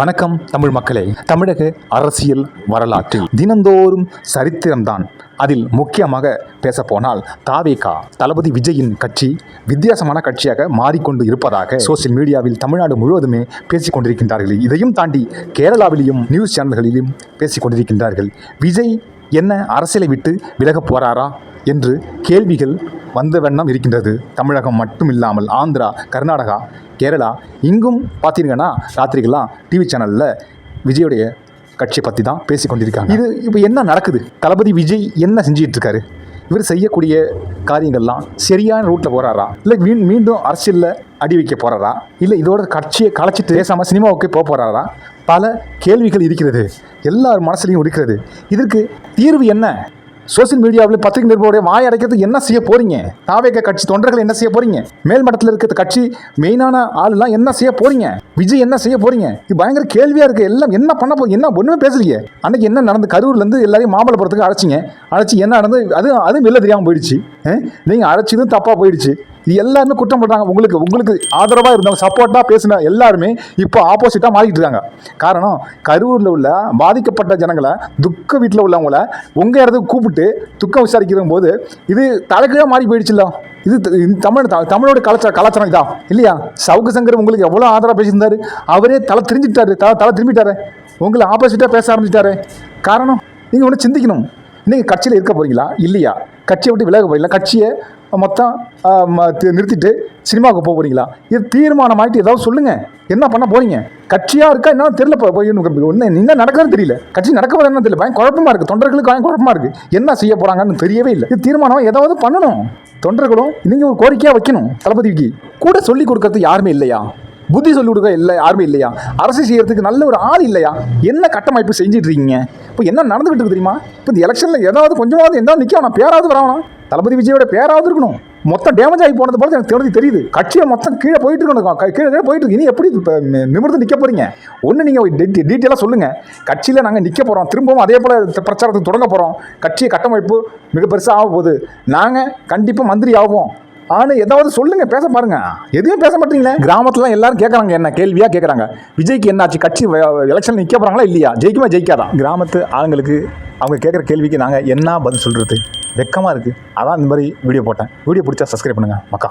வணக்கம் தமிழ் மக்களே. தமிழக அரசியல் வரலாற்றில் தினந்தோறும் சரித்திரம்தான். அதில் முக்கியமாக பேசப்போனால் தாவேகா தளபதி விஜயின் கட்சி வித்தியாசமான கட்சியாக மாறிக்கொண்டு இருப்பதாக சோசியல் மீடியாவில் தமிழ்நாடு முழுவதுமே பேசிக் கொண்டிருக்கின்றார்கள். இதையும் தாண்டி கேரளாவிலும் நியூஸ் சேனல்களிலும் பேசிக் கொண்டிருக்கின்றார்கள். விஜய் என்ன அரசியலை விட்டு விலகப் போறாரா என்று கேள்விகள் வந்த வண்ணம் இருக்கின்றது. தமிழகம் மட்டும் இல்லாமல் ஆந்திரா கர்நாடகா கேரளா இங்கும் பார்த்தீங்கன்னா ராத்திரிகள்லாம் டிவி சேனலில் விஜயுடைய கட்சியை பற்றி தான் பேசி கொண்டிருக்காங்க. இது இப்போ என்ன நடக்குது? தளபதி விஜய் என்ன செஞ்சிகிட்டு இருக்காரு இவர் செய்யக்கூடிய காரியங்கள்லாம் சரியான ரூட்டில் போகிறாரா இல்லை மீன் மீண்டும் அரசியலில் அடி வைக்க போகிறாரா இல்லை இதோட கட்சியை கலைச்சிட்டு பேசாமல் சினிமாவுக்கு போக போகிறாரா பல கேள்விகள் இருக்கிறது. எல்லார் மனசுலையும் இருக்கிறது. இதற்கு தீர்வு என்ன? சோசியல் மீடியாவில் பத்திரிகை நிருபருடைய வாய் அடைக்கிறதுக்கு என்ன செய்ய போறீங்க? தாவேக கட்சி தொண்டர்கள் என்ன செய்ய போறீங்க? மேல்மட்டத்தில் இருக்கிற கட்சி மெயினான ஆளுலாம் என்ன செய்ய போறீங்க? விஜய் என்ன செய்ய போறீங்க? இது பயங்கர கேள்வியா இருக்கு. எல்லாம் என்ன பண்ண போ என்ன ஒண்ணுமே பேசலையே. அன்னைக்கு என்ன நடந்து? கரூர்ல இருந்து எல்லாரையும் மாமல்லபுரத்துக்கு அழைச்சிங்க. அழைச்சி என்ன நடந்து? அது அதுவும் வெளில தெரியாமல் போயிடுச்சு. நீங்கள் நீங்க அழைச்சதும் தப்பா போயிடுச்சு. எல்லாருமே குற்றம் பண்ணுறாங்க உங்களுக்கு உங்களுக்கு ஆதரவாக இருந்தவங்க சப்போர்ட்டாக பேசின எல்லாருமே இப்போ ஆப்போசிட்டாக மாறிக்கிட்டு இருக்காங்க. காரணம் கரூரில் உள்ள பாதிக்கப்பட்ட ஜனங்களை துக்க வீட்டில் உள்ளவங்கள உங்கள் இடத்துக்கு கூப்பிட்டு துக்கம் விசாரிக்கிற போது இது தலைக்கீழாக மாறி போயிடுச்சுல்ல. இது தமிழ் த- தமிழோட கலாச்சார கலாச்சாரம் இதான் இல்லையா? சவுக்கு சங்கர் உங்களுக்கு எவ்வளோ ஆதரவாக பேசியிருந்தார்? அவரே தலை திரிஞ்சிட்டாரு தலை தலை திரும்பிட்டாரு. உங்களை ஆப்போசிட்டாக பேச ஆரம்பிச்சிட்டாரு. காரணம் நீங்கள் ஒன்று சிந்திக்கணும். நீங்கள் கட்சியில் இருக்க போகிறீங்களா இல்லையா? கட்சியை விட்டு விலக போகிறீங்களா கட்சியை மொத்தம் ம, தி- நிறுத்திட்டு சினிமாவுக்கு போக போறீங்களா? இது தீர்மானமாயிட்டு ஏதாவது சொல்லுங்க. என்ன பண்ண போறீங்க? கட்சியாக இருக்கா? என்ன தெரியல. போய் ஒன்று என்ன நடக்குதுன்னு தெரியல. கட்சி நடக்க போது என்ன தெரியல. பயன் குழப்பமாக இருக்குது தொண்டர்களுக்கு பயன் குழப்பமாக இருக்குது என்ன செய்ய போகிறாங்கன்னு தெரியவே இல்லை. இது தீர்மானம் ஏதாவது பண்ணணும். தொண்டர்களும் நீங்கள் ஒரு கோரிக்கையாக வைக்கணும். தளபதிக்கு கூட சொல்லி கொடுக்கறது யாருமே இல்லையா? புத்தி சொல்லி கொடுக்க இல்லை யாருமே இல்லையா? அரசு செய்யறதுக்கு நல்ல ஒரு ஆள் இல்லையா? என்ன கட்டமைப்பு செஞ்சுட்டு இருக்கீங்க இப்போ என்ன நடந்துகிட்டு இருக்கு தெரியுமா? இப்போ இந்த எலெக்ஷனில் ஏதாவது கொஞ்சமாவது எந்த நிற்க நான் பேராவது வரணும் தளபதி விஜயோட பேராவது இருக்கணும். மொத்தம் டேமேஜ் ஆகி போனது போல எனக்கு தெரிஞ்சு தெரியுது. கட்சியை மொத்தம் கீழே போயிட்டு இருக்கணும். கீழே கீழே போயிட்டு இருக்கு. இனி எப்படி இப்போ நிமிர்ந்து நிற்க போறீங்க? ஒன்று நீங்கள் டீட்டெயிலாக சொல்லுங்கள் கட்சியில் நாங்கள் நிற்க போகிறோம் திரும்பவும் அதே போல் பிரச்சாரத்துக்கு தொடங்க போகிறோம் கட்சியை கட்டமைப்பு மிக பெருசாக ஆக போகுது. நாங்கள் கண்டிப்பாக மந்திரி ஆகும் ஆனால் ஏதாவது சொல்லுங்க பேச பாருங்க. எதுவும் பேச மாட்டீங்களே? கிராமத்துல எல்லாரும் கேட்குறாங்க என்ன கேள்வியா கேட்குறாங்க விஜய்க்கு என்னாச்சு? கட்சி எலெக்ஷன் நிற்க போறாங்களா இல்லையா? ஜெயிக்குமா ஜெயிக்காதான் கிராமத்து ஆளுங்களுக்கு அவங்க கேட்குற கேள்விக்கு நாங்கள் என்ன பதில் சொல்றது? வெக்கமாக இருக்குது அதான் இந்த மாதிரி வீடியோ போட்டேன். வீடியோ பிடிச்சா சப்ஸ்கிரைப் பண்ணுங்க. மக்கா.